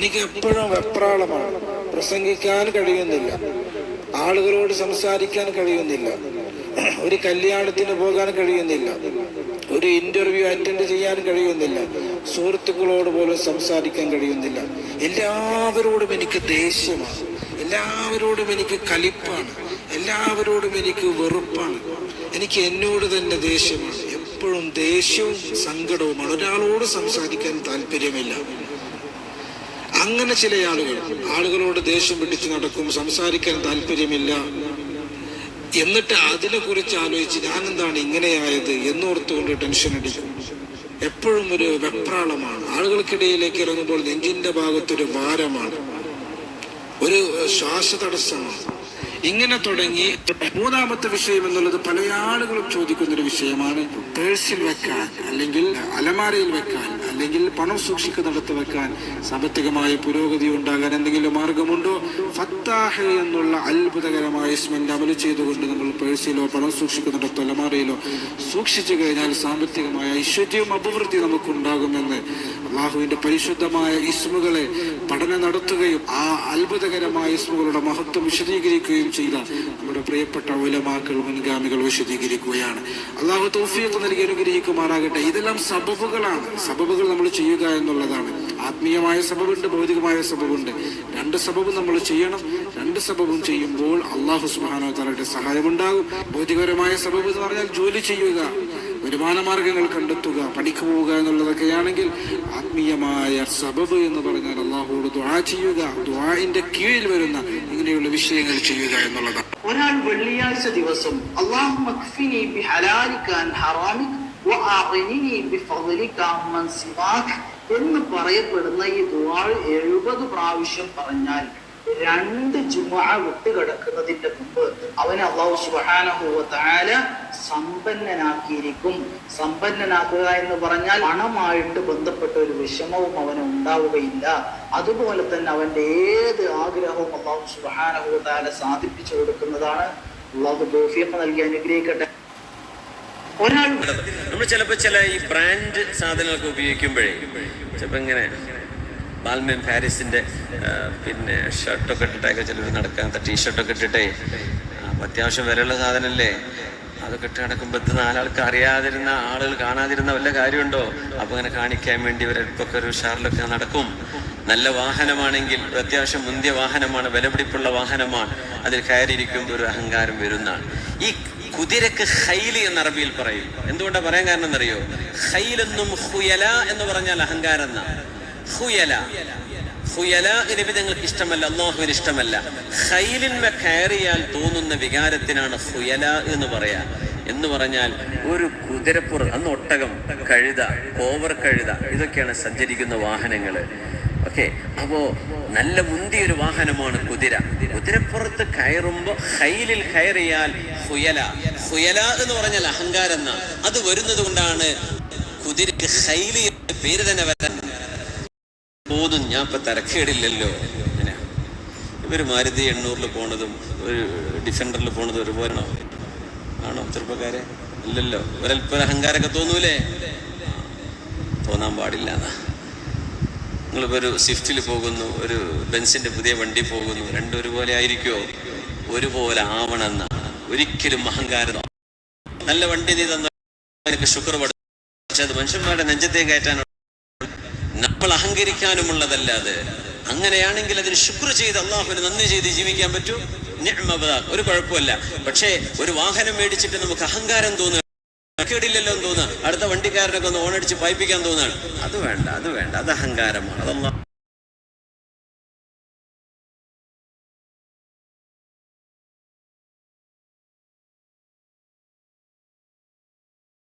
എനിക്ക് എപ്പോഴും വെപ്രാളമാണ്. പ്രസംഗിക്കാൻ കഴിയുന്നില്ല. ആളുകളോട് സംസാരിക്കാൻ കഴിയുന്നില്ല. ഒരു കല്യാണത്തിന് പോകാൻ കഴിയുന്നില്ല. ഒരു ഇന്റർവ്യൂ അറ്റൻഡ് ചെയ്യാൻ കഴിയുന്നില്ല. സുഹൃത്തുക്കളോട് പോലും സംസാരിക്കാൻ കഴിയുന്നില്ല. എല്ലാവരോടും എനിക്ക് ദേഷ്യമാണ്. എല്ലാവരോടും എനിക്ക് കലിപ്പാണ്. എല്ലാവരോടും എനിക്ക് വെറുപ്പാണ്. എനിക്ക് എന്നോട് തന്നെ ദേഷ്യമാണ്. എപ്പോഴും ദേഷ്യവും സങ്കടവുമാണ്. ഒരാളോട് സംസാരിക്കാൻ താല്പര്യമില്ല. അങ്ങനെ ചില ആളുകൾ ആളുകളോട് ദേഷ്യം പിടിച്ചു നടക്കും സംസാരിക്കാൻ താല്പര്യമില്ല. എന്നിട്ട് അതിനെ കുറിച്ച് ആലോചിച്ച് ഞാൻ എന്താണ് ഇങ്ങനെയായത് എന്നോർത്തുകൊണ്ട് ടെൻഷൻ അടിക്കും. എപ്പോഴും ഒരു വെപ്രാളമാണ്. ആളുകൾക്കിടയിലേക്ക് ഇറങ്ങുമ്പോൾ നെഞ്ചിന്റെ ഭാഗത്തൊരു ഭാരമാണ്. ഒരു ശ്വാസതടസ്സമാണ്. ഇങ്ങനെ തുടങ്ങി മൂന്നാമത്തെ വിഷയം എന്നുള്ളത് പല ആളുകളും ചോദിക്കുന്ന ഒരു വിഷയമാണ്. പേഴ്സിൽ വെക്കാൻ അല്ലെങ്കിൽ അലമാരയിൽ വെക്കാൻ. അല്ലെങ്കിൽ പണം സൂക്ഷിക്കുന്നിടത്ത് വെക്കാൻ സാമ്പത്തികമായ പുരോഗതി ഉണ്ടാകാൻ എന്തെങ്കിലും മാർഗമുണ്ടോ? ഫത്താഹ് എന്നുള്ള അത്ഭുതകരമായ ഇസ്മെന്റ് അമൽ ചെയ്തുകൊണ്ട് നമ്മൾ പേഴ്സിലോ പണം സൂക്ഷിക്കുന്നിടത്തോ അലമാറയിലോ സൂക്ഷിച്ചു കഴിഞ്ഞാൽ സാമ്പത്തികമായ ഐശ്വര്യവും അഭിവൃദ്ധി നമുക്കുണ്ടാകുമെന്ന് അള്ളാഹുവിന്റെ പരിശുദ്ധമായ ഇസ്മുകളെ പഠനം നടത്തുകയും ആ അത്ഭുതകരമായ ഇസ്മുകളുടെ മഹത്വം വിശദീകരിക്കുകയും ചെയ്ത നമ്മുടെ പ്രിയപ്പെട്ട ഉലമാക്കൾ മുൻഗാമികൾ വിശദീകരിക്കുകയാണ്. അള്ളാഹു തൗഫീഖ് നൽകി അനുഗ്രഹിക്കുമാറാകട്ടെ. ഇതെല്ലാം സബബുകളാണ്. സബബുകൾ നമ്മൾ ചെയ്യുക എന്നുള്ളതാണ്. ആത്മീയമായ സബബുണ്ട് ഭൗതികമായ സബബുണ്ട്. രണ്ട് സബബും നമ്മൾ ചെയ്യണം. രണ്ട് സബബും ചെയ്യുമ്പോൾ അള്ളാഹു സുബാനോ തലയുടെ സഹായമുണ്ടാകും. ഭൗതികപരമായ സബബ് എന്ന് പറഞ്ഞാൽ ജോലി ചെയ്യുക. വരുമാന മാർഗങ്ങൾ കണ്ടെത്തുക പഠിക്കു പോവുക എന്നുള്ളതൊക്കെയാണെങ്കിൽ ആത്മീയമായ സബബ് എന്ന് പറഞ്ഞാൽ അള്ളാഹുവോട് ദ്വാ ചെയ്യുക ദ്വാന്റെ കീഴിൽ വരുന്ന ഇങ്ങനെയുള്ള വിഷയങ്ങൾ ചെയ്യുക എന്നുള്ളതാണ്. ഒരാൾ വെള്ളിയാഴ്ച ദിവസം അള്ളാഹു എന്ന് പറയപ്പെടുന്ന ഈ ദുആ എഴുപത് പ്രാവശ്യം പറഞ്ഞാൽ രണ്ട് ജുമുഅ വിട്ടുകിടക്കുന്നതിന്റെ മുമ്പ് അവനെ അള്ളാഹു തആല സമ്പന്നനാക്കിയിരിക്കും. സമ്പന്നനാക്കുക എന്ന് പറഞ്ഞാൽ പണമായിട്ട് ബന്ധപ്പെട്ട ഒരു വിഷമവും അവന് ഉണ്ടാവുകയില്ല. അതുപോലെ തന്നെ അവന്റെ ഏത് ആഗ്രഹവും അള്ളാഹു തആല സാധിപ്പിച്ചു കൊടുക്കുന്നതാണ്. അള്ളാഹു തൗഫീഖ് നൽകി അനുഗ്രഹിക്കട്ടെ. ഒരാൾ നമ്മൾ ചിലപ്പോൾ ചില ഈ ബ്രാൻഡ് സാധനങ്ങളൊക്കെ ഉപയോഗിക്കുമ്പോഴേ ചിലപ്പോൾ ഇങ്ങനെ ബാൽമിൻ പാരീസിന്റെ ആ, പിന്നെ ഷർട്ടൊക്കെ ഇട്ടിട്ടൊക്കെ ചിലർ നടക്കാത്ത ടീഷർട്ടൊക്കെ ഇട്ടിട്ടേ അത്യാവശ്യം വരെയുള്ള സാധനമല്ലേ അതൊക്കെ ഇട്ട് നടക്കുമ്പോൾ ഇത് നാലാൾക്ക് അറിയാതിരുന്ന ആളുകൾ കാണാതിരുന്ന വല്ല കാര്യമുണ്ടോ? അപ്പൊ അങ്ങനെ കാണിക്കാൻ വേണ്ടി ഇവരൊക്കെ ഒരു ഷാറിലൊക്കെ നടക്കും. നല്ല വാഹനമാണെങ്കിൽ അത്യാവശ്യം മുന്തിയ വാഹനമാണ് വിലപിടിപ്പുള്ള വാഹനമാണ്. അതിൽ കയറിയിരിക്കുമ്പോൾ ഒരു അഹങ്കാരം വരുന്നതാണ്. ഈ കുതിരക്ക് ഹൈൽ എന്ന അറബിയിൽ പറയും. എന്തുകൊണ്ടാണ് പറയാൻ കാരണം എന്നറിയോ? ഹൈലെന്നും ഹുയല എന്ന് പറഞ്ഞാൽ അഹങ്കാരം എന്നാ ഹുയല. ഹുയല നബി ഞങ്ങൾക്ക് ഇഷ്ടമല്ല അള്ളാഹുവിന് ഇഷ്ടമല്ല. ഹൈലിന്മ കയറിയാൽ തോന്നുന്ന വികാരത്തിനാണ് ഹുയല എന്ന് പറയാ. എന്ന് പറഞ്ഞാൽ ഒരു കുതിരപ്പുറ അന്ന് ഒട്ടകം കഴുത കോവർ കഴുത ഇതൊക്കെയാണ് സഞ്ചരിക്കുന്ന വാഹനങ്ങൾ ഓക്കെ അപ്പോ നല്ല മുന്തിയ ഒരു വാഹനമാണ് കുതിര. കുതിരപ്പുറത്ത് കയറുമ്പോ ഹൈലിൽ കയറിയാൽ ഹുയല. ഹുയല എന്ന് പറഞ്ഞാൽ അഹങ്കാരം അത് വരുന്നത് കൊണ്ടാണ് കുതിരക്ക് ഹൈലി പേര് തന്നെ വരാൻ തോന്നും ഞാൻ ഇപ്പം തരക്കേടില്ലല്ലോ. അങ്ങനെ ഇവർ മാരുതി എണ്ണൂറിൽ പോണതും ഒരു ഡിഫൻഡറിൽ പോണതും ഒരുപോലെ ആണോ? ചെറുപ്പക്കാരെ? ഇല്ലല്ലോ. ഒരല്പം അഹങ്കാരമൊക്കെ തോന്നൂലേ? തോന്നാൻ പാടില്ല നിങ്ങളിപ്പോൾ ഒരു സ്വിഫ്റ്റിൽ പോകുന്നു ഒരു ബെൻസിന്റെ പുതിയ വണ്ടി പോകുന്നു രണ്ടും ഒരുപോലെ ആയിരിക്കുമോ ഒരുപോലെ ആവണമെന്ന ഒരിക്കലും അഹങ്കാരം നല്ല വണ്ടി നീ തന്നെ? ശുക്ർ പക്ഷെ അത് മനുഷ്യന്മാരുടെ നെഞ്ചത്തെ കയറ്റാനുള്ള നമ്മൾ അഹങ്കരിക്കാനുമുള്ളതല്ല അത് അങ്ങനെയാണെങ്കിൽ അതിന് ശുക്ർ ചെയ്ത് അള്ളാഹുവിന് നന്ദി ചെയ്ത് ജീവിക്കാൻ പറ്റൂ? ഒരു കുഴപ്പമില്ല പക്ഷേ ഒരു വാഹനം മേടിച്ചിട്ട് നമുക്ക് അഹങ്കാരം തോന്നുക കേടില്ലല്ലോ എന്ന് തോന്നുക അടുത്ത വണ്ടിക്കാരനൊക്കെ ഒന്ന് ഓണടിച്ച് പായിപ്പിക്കാൻ തോന്നുകയാണ്. അത് വേണ്ട അത് വേണ്ട. അത് അഹങ്കാരമാണ്. അതല്ല